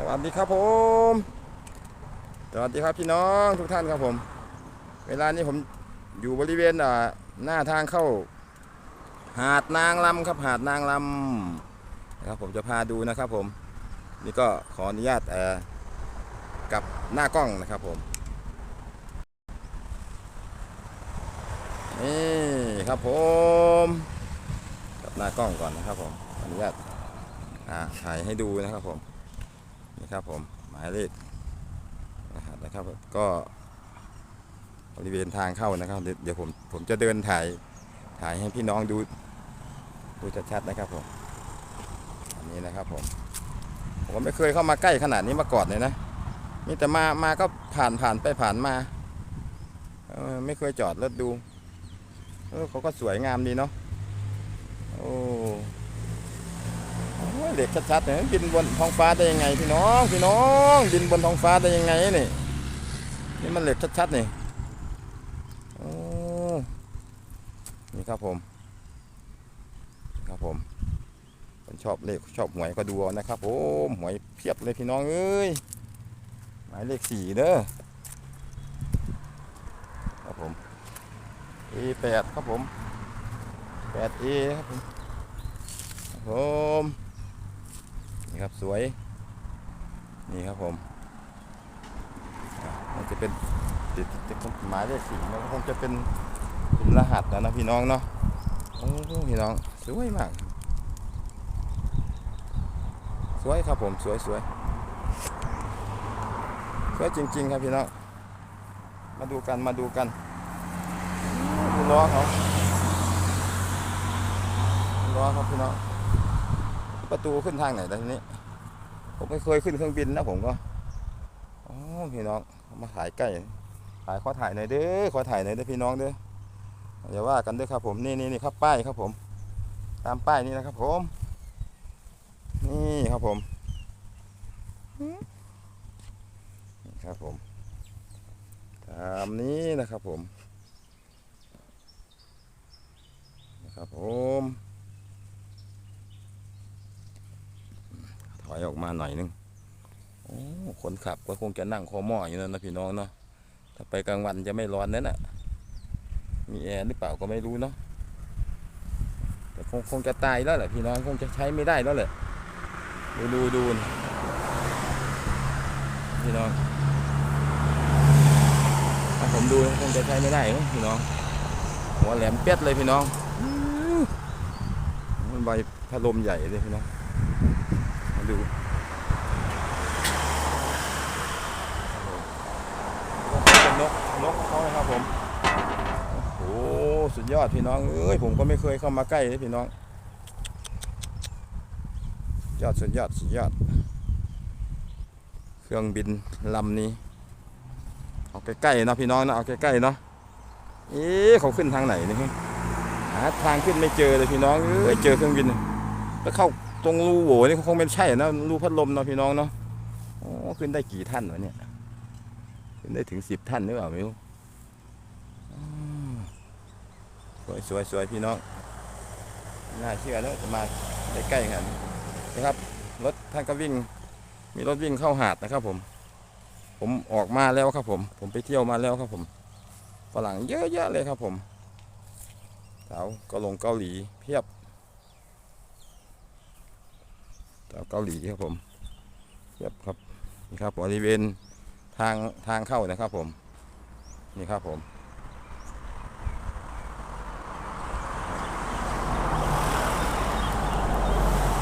สวัสดีครับผม สวัสดีครับพี่น้องทุกท่านครับผม เวลานี้ผมอยู่บริเวณหน้าทางเข้า หาดนางลำครับ หาดนางลำนะครับผมจะพาดูนะครับผมนี่ก็ขออนุญาตกับหน้ากล้องนะครับผมนี่ครับผมกับหน้ากล้องก่อนนะครับผมอนุญาตถ่ายให้ดูนะครับผม นี่ครับผมหมายเลขนะครับนะครับก็บริเวณทางเข้านะครับ เดี๋ยวผมผมจะเดินถ่ายถ่ายให้พี่น้องดูดูชัดๆนะครับผมอันนี้นะครับผมผมไม่เคยเข้ามาใกล้ขนาดนี้มาก่อนเลยนะนี่แต่มามาก็ผ่านผ่านไปผ่านมาไม่เคยจอดรถดูเออเขาก็สวยงามดีเนาะโอ้ เหล็กชัดๆเนี่ยบินบนท้องฟ้าได้ยังไงพี่น้องพี่น้องบินบนท้องฟ้าได้ยังไงนี่นี่มันเหล็กชัดๆนี่โอ้นี่ครับผมครับผมคนชอบเลขชอบหวยก็ดูนะครับผมหวยเพียบเลยพี่น้องเอ้ยหมายเลขสี่เด้อครับผม A8 ครับผม 8A ครับผมครับผม นี่ครับสวย นี่ครับผมมันจะเป็นติดติดหมายเลขสี่มันก็คงจะเป็นเป็นรหัสแล้วนะพี่น้องเนาะโอ้พี่น้องสวยมาก สวยครับผมสวยสวยสวยจริง ๆ ครับพี่น้องมาดูกันมาดูกันดูล้อเขาล้อเขาพี่น้อง ประตูขึ้นทางไหนล่ะทีนี้ ผมไม่เคยขึ้นเครื่องบินนะผมก็อ๋อพี่น้องมาถ่ายใกล้ถ่ายขอถ่ายหน่อยเด้อขอถ่ายหน่อยเด้อพี่น้องเด้ออย่าว่ากันเด้อครับผมนี่นี่นี่ครับป้ายครับผม ตามป้ายนี้นะครับ ผม นี่ครับผมนี่ครับผมตามนี้นะครับผมนะครับผม ถอยออกมาหน่อยนึงโอ้คนขับก็คงจะนั่งคอหม้ออยู่นั่นนะพี่น้องเนาะถ้าไปกลางวันจะไม่ร้อนนั่นน่ะ มีแอร์หรือเปล่าก็ไม่รู้เนาะแต่คงคงจะตายแล้วแหละพี่น้องคงจะใช้ไม่ได้แล้วแหละดูดูดูพี่น้องถ้าผมดูคงจะใช้ไม่ได้พี่น้องหัวแหลมเปียดเลยพี่น้องมันใบพัดลมใหญ่เลยพี่น้อง ดูเป็นนกนกเขานะครับผมโอ้โหสุดยอดพี่น้องเอ้ยผมก็ไม่เคยเข้ามาใกล้เลยพี่น้อง ยอดสุดยอดสุดยอด เครื่องบินลำนี้เอาใกล้ๆเนาะพี่น้องเนาะเอาใกล้ๆเนาะเอ๊ะเขาขึ้นทางไหนนี่หาทางขึ้นไม่เจอเลยพี่น้องเอ้ยเจอเครื่องบินแล้วเข้า ตรงรูโหวนี่คงไม่ใช่นะรูพัดลมเนาะพี่น้องเนาะโอ้ขึ้นได้กี่ท่านวะเนี่ยขึ้นได้ถึงสิบท่านหรือเปล่าไม่รู้สวยสวยสวยพี่น้องน่าเชื่อแล้วจะมาใกล้ๆกันนะครับรถท่านก็วิ่ง มีรถวิ่งเข้าหาดนะครับ ผม ผมออกมาแล้วครับผม ผมไปเที่ยวมาแล้วครับผมฝรั่งเยอะแยะเลยครับผมสาวเกาหลงเกาหลีเพียบ สาวเกาหลีครับผมเพียบครับนี่ครับบริเวณทางทางเข้านะครับผม นี่ครับผม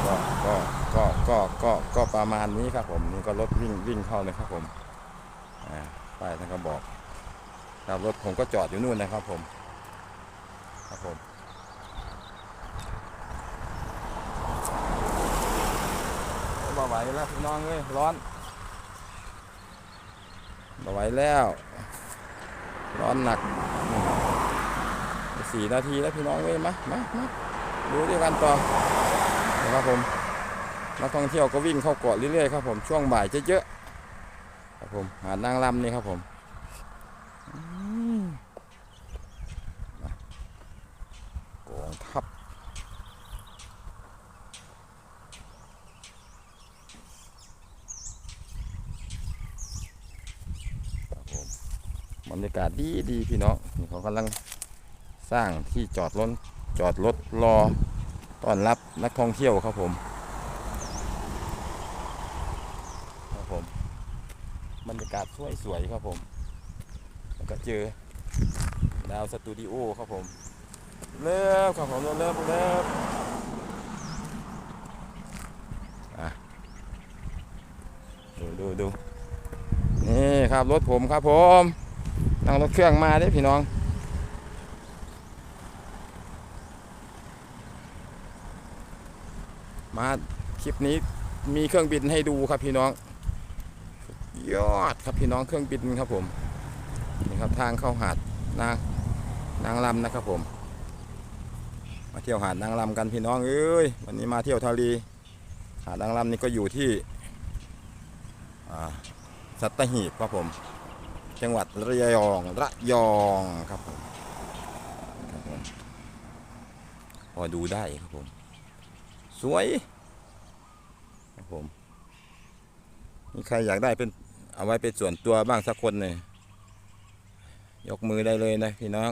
ก็ก็ก็ก็ก็ก็ประมาณนี้ครับผมนี่ก็รถวิ่งวิ่งเข้าเลยครับผมอ่าป้ายท่านก็บอกครับรถผมก็จอดอยู่นู่นนะครับผม ครับผมบ่ ไหวแล้วพี่น้องเอ้ยร้อนบ่ไหวแล้ว ร้อนหนักสี่นาทีแล้วพี่น้องเอ้ยมามามาดูด้วยกันต่อนะครับผมนักท่องเที่ยวก็วิ่งเข้าเกาะเรื่อยๆครับผมช่วงบ่ายจะเยอะครับผมหาดนางรำนี่ครับผมอืม กองทัพ รยากาศดีดีพี่น้องเขากำลังสร้างที่จอดรถจอดรถรอต้อนรับนักท่องเที่ยวครับผมครับผมบรรยากาศสวยสวยๆครับผมแล้วก็เจอดาวสตูดิโอครับผมเริ่มครับผมเริ่มเริ่มเริ่มอะดูดูดูนี่ครับรถผมครับผม นั่งรถเครื่องมาเด้พี่น้องมาคลิปนี้มีเครื่องบินให้ดูครับพี่น้องยอดครับพี่น้องเครื่องบินครับผมนี่ครับทางเข้าหาดนางนางลำนะครับผม มาเที่ยวหาดนางลำกันพี่น้องเอ้ยวันนี้มาเที่ยวทะเลหาดนางลำนี่ก็อยู่ที่สัตหีบครับผม จังหวัดระยองระยองครับผมครับผมพอดูได้ครับผม สวยครับผมมีใครอยากได้เป็นเอาไว้เป็นส่วนตัวบ้างสักคนเนี่ยยกมือได้เลยนะพี่น้อง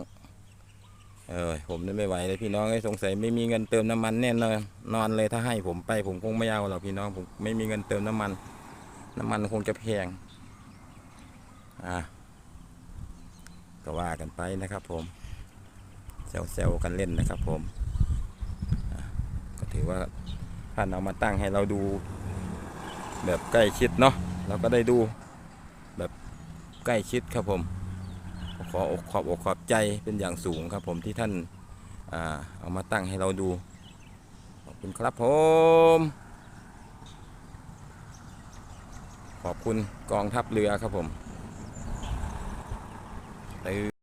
เออผมนี่ไม่ไหวเลยพี่น้องไอ้สงสัยไม่มีเงินเติมน้ำมันแน่นอนนอนเลยถ้าให้ผมไปผมคงไม่เอาหรอกพี่น้องผมไม่มีเงินเติมน้ำมัน น้ำมันคงจะแพงอะ ก็ว่ากันไปนะครับ ผมแซวๆกันเล่นนะครับ ผมก็ถือว่าท่านเอามาตั้งให้เราดู แบบใกล้ชิดเนาะเราก็ได้ดูแบบใกล้ชิดครับผมขออกขอบอกขอบใจเป็นอย่างสูงครับ ผมที่ท่านอาเอามาตั้งให้เราดูขอบคุณครับผม ขอบคุณกองทัพเรือครับผม They